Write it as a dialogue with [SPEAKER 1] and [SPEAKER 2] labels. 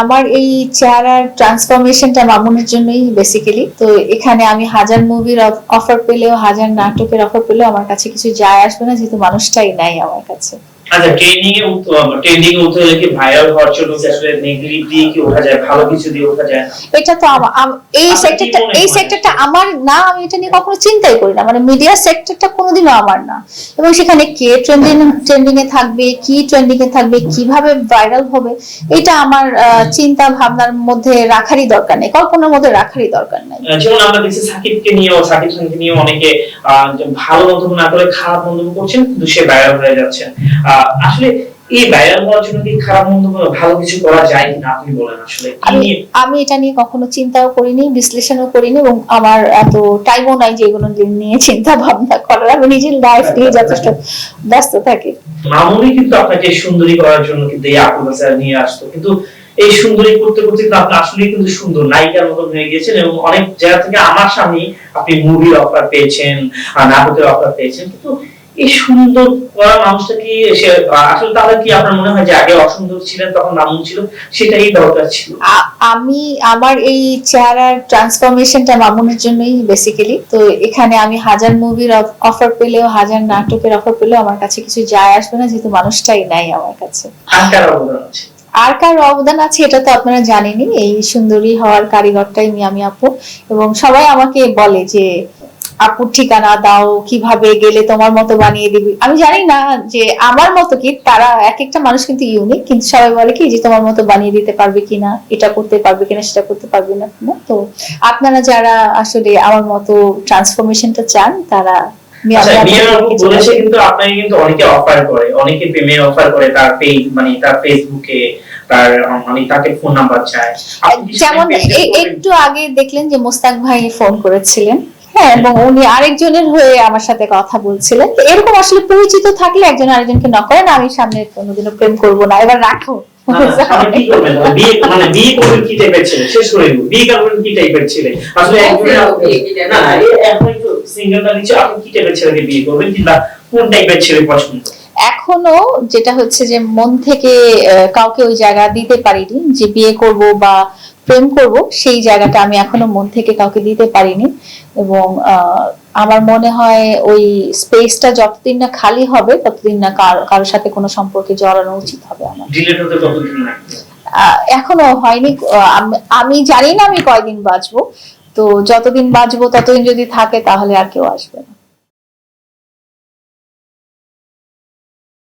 [SPEAKER 1] আমার এই চেহারার ট্রান্সফরমেশনটা মামুনের জন্যই বেসিক্যালি তো এখানে আমি হাজার মুভির অফার পেলেও, হাজার নাটকের অফার পেলেও আমার কাছে কিছু যায় আসবে না, যেহেতু মানুষটাই নাই আমার কাছে।
[SPEAKER 2] আচ্ছা ট্রেনিং এ ট্রেন্ডিং এ উঠতে কি ভাইরাল কি আসলে নেগেটিভ দিয়ে কি ওঠা যায় ভালো কিছু দিয়ে ওঠা যায়
[SPEAKER 1] এটা তো এই সেক্টরটা এই সেক্টরটা আমার না আমি এটা নিয়ে কখনো চিন্তাই করি না। মানে মিডিয়া সেক্টরটা কোনোদিনও আমার না। এবং সেখানে কে ট্রেন্ডিং ট্রেন্ডিং এ থাকবে কি ট্রেন্ডিং এ থাকবে কীভাবে ভাইরাল হবে এটা আমার চিন্তা ভাবনার মধ্যে রাখারই দরকার নেই কল্পনার মধ্যে রাখারই দরকার নেই।
[SPEAKER 2] যেমন আমরা দেখছি সাকিবকে নিয়েও সাকিব খানকে নিয়ে অনেকে ভালো মন্তব্য না করে খারাপ মন্তব্য করছেন কিন্তু সে ভাইরাল হয়ে যাচ্ছেন আহ, আসলে এই ভাইরাল হওয়ার জন্য কি খারাপ মন্তব্য ভালো কিছু করা যায় কিনা আপনি বলেন আসলে?
[SPEAKER 1] আমি আমি এটা নিয়ে কখনো চিন্তাও করিনি বিশ্লেষণও করিনি এবং আমার এত টাইমও নাই যে এগুলো নিয়ে চিন্তা ভাবনা করার। আমি নিজের লাইফ নিয়ে যথেষ্ট ব্যস্ত থাকি।
[SPEAKER 2] মামুনি কিন্তু আপনাকে সুন্দরী করার জন্য কিন্তু এই আপুল নিয়ে আসতো। কিন্তু এই সুন্দরী করতে করতে কিন্তু আপনি আসলে কিন্তু সুন্দর নায়িকার মতন হয়ে গিয়েছেন এবং অনেক জায়গা থেকে আমার সামনে আপনি মুভির অফার পেয়েছেন আর নাটকের অফার পেয়েছেন। কিন্তু এই সুন্দর করা মানুষটা কি আসলে তাহলে কি আপনার মনে হয় যে আগে অসুন্দর ছিলেন তখন মামুন ছিল? সেটাই দরকার ছিল।
[SPEAKER 1] আমি আমার এই চেহারার ট্রান্সফরমেশনটা মামুনের জন্যই বেসিক্যালি তো এখানে আমি হাজার মুভির অফার পেলেও হাজার নাটকের অফার পেলেও আমার কাছে কিছু যায় আসবে না যেহেতু মানুষটাই নাই আমার কাছে।
[SPEAKER 2] আর কার অবদান আছে?
[SPEAKER 1] আর কার অবদান আছে এটা তো আপনারা জানেনই এই সুন্দরী হওয়ার কারিগরটাই মিয়ামি আপু। এবং সবাই আমাকে বলে যে আপুর ঠিকানা দাও কীভাবে গেলে তোমার মতো বানিয়ে দিবি আমি জানি না যে আমার মতো কি তারা এক একটা মানুষ কিন্তু ইউনিক কিন্তু সবাই বলে কি যে তোমার মতো বানিয়ে দিতে পারবে কিনা এটা করতে পারবে কিনা সেটা করতে পারবে না? তো আপনারা যারা আসলে আমার মতো ট্রান্সফরমেশনটা চান তারা
[SPEAKER 2] আচ্ছা বলেছে কিন্তু আপনাকে কিন্তু অনেকে অফার করে অনেকে প্রেমের অফার করে তার পেজ মানে তার ফেসবুকে তার মানে তাকে ফোন নাম্বার চায়
[SPEAKER 1] যেমন? একটু আগে দেখলেন যে মোস্তাক ভাই ফোন করেছিলেন হ্যাঁ এবং উনি আরেকজনের হয়ে আমার সাথে কথা বলছিলেন। তো এরকম আসলে পরিচিত থাকলে একজন আরেকজনকে ন করেন আমি সামনে কোনোদিনও প্রেম করব না। এবার রাখো।
[SPEAKER 2] মানে এখন
[SPEAKER 1] যেটা হচ্ছে যে মন থেকে আহ, কাউকে ওই জায়গা দিতে পারিনি যে বিয়ে করব বা প্রেম করব সেই জায়গাটা আমি এখনও মন থেকে কাউকে দিতে পারিনি এবং আমার মনে হয় ওই স্পেসটা যতদিন না খালি হবে ততদিন না কার- কারোর সাথে কোনো সম্পর্কে জড়ানো উচিত হবে আমার। এখনও হয়নি আমি জানি না আমি কয়দিন বাঁচবো তো যতদিন বাঁচবো ততদিন যদি থাকে তাহলে আর কেউ আসবে না।